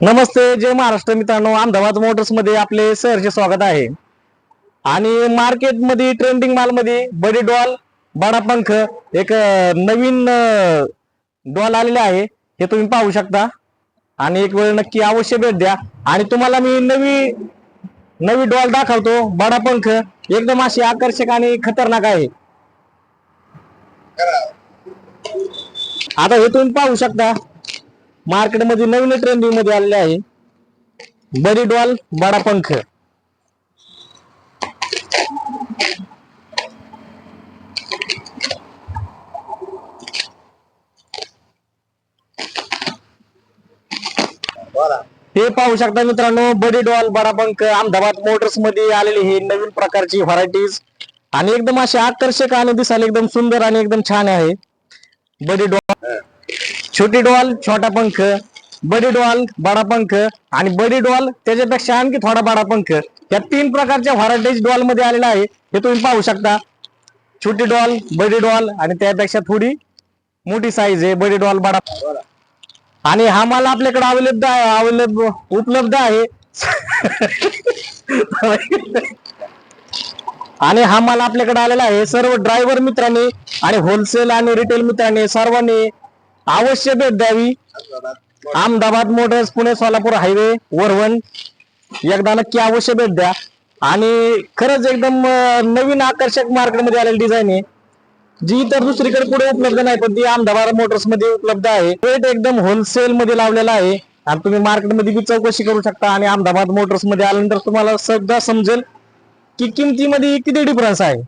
नमस्ते जय महाराष्ट्र मित्रांनो. अहमदाबाद मोटर्समध्ये आपले सहर्ष स्वागत आहे. आणि मार्केटमध्ये ट्रेंडिंग माल मध्ये बडी डॉल बडा पंख एक नवीन डॉल आलेले आहे. हे तुम्ही पाहू शकता. आणि एक वेळ नक्की अवश्य भेट द्या. आणि तुम्हाला मी नवी नवी डॉल दाखवतो. बडा पंख एकदम अशी आकर्षक आणि खतरनाक आहे. आता हे तुम्ही पाहू शकता. मार्केटमध्ये नवीन ट्रेंडिंगमध्ये आलेले आहे. बडी डॉल बडा पंख हे पाहू शकता मित्रांनो बडी डॉल बडा पंख अहमदाबाद मोटर्समध्ये आलेली हे नवीन प्रकारची व्हरायटीज आणि एकदम अशी आकर्षक आणि दिसायला एकदम सुंदर आणि एकदम छान आहे. बडी डॉल. छोटी डॉल छोटा पंख बडी डॉल बडा पंख आणि बडी डॉल त्याच्यापेक्षा आणखी थोडा बडा पंख. या तीन प्रकारच्या व्हरायटीज डॉलमध्ये आलेल्या आहे हे तुम्ही पाहू शकता. छोटी डॉल बडी डॉल आणि त्यापेक्षा थोडी मोठी साईज आहे बडी डॉल बडा आणि हा माल आपल्याकडे अवेलेबल आहे अवेलेबल उपलब्ध आहे. आणि हा माल आपल्याकडे आलेला आहे सर्व ड्रायव्हर मित्रांनी आणि होलसेल आणि रिटेल मित्रांनी सर्वांनी अवश्य भेट द्यावी. Ahmedabad motors Pune Solapur highway वरवण. एकदा नक्की अवश्य भेट द्या. आणि खरंच एकदम नवीन आकर्षक मार्केटमध्ये आलेली डिझाईन आहे. जी इतर दुसरीकडे कुठे उपलब्ध नाही पण ती अहमदाबाद मोटर्समध्ये उपलब्ध आहे. रेट एकदम होलसेल मध्ये लावलेला आहे. आणि तुम्ही मार्केटमध्ये बी चौकशी करू शकता आणि अहमदाबाद मोटर्समध्ये आल्यानंतर तुम्हाला सगळं समजेल की किमतीमध्ये किती डिफरन्स आहे.